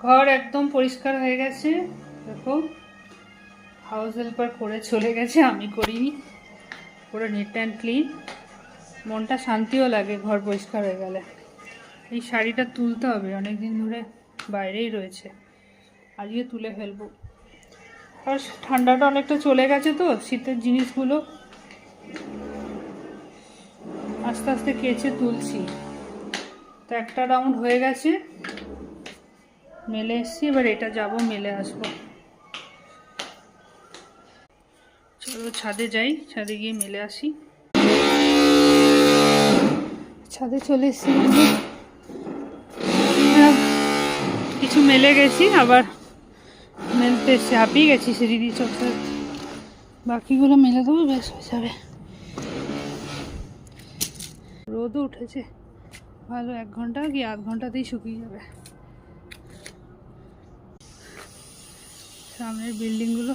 ঘর একদম পরিষ্কার হয়ে গেছে। দেখো হাউস হেল্পার করে চলে গেছে, আমি করিনি। পুরো নিট অ্যান্ড ক্লিন মনটা শান্তিও লাগে ঘর পরিষ্কার হয়ে গেলে। এই শাড়িটা তুলতে হবে অনেক দিন ধরে বাইরেই রয়েছে। আজকে তুলে ফেলব। আর ঠান্ডাটা অনেকটা চলে গেছে তো, শীতের জিনিসগুলো। আস্তে আস্তে কেচে তুলছি। তো একটা রাউন্ড হয়ে গেছে। মেলে এসছি, এবার এটা যাব, মেলে আসব। চলো ছাদে যাই, ছাদে গিয়ে মেলে আসি। ছাদে চলে এসছি। কিছু মেলে গেছি, আবার মেলতে এসছি। হাঁপিয়ে গেছি সিঁড়ি দিয়ে বাকিগুলো মেলে দেবো বেশ হয়ে যাবে। রোদও উঠেছে। ভালো, এক ঘণ্টা কি আধ ঘন্টাতেই শুকিয়ে যাবে। সামনের বিল্ডিংগুলো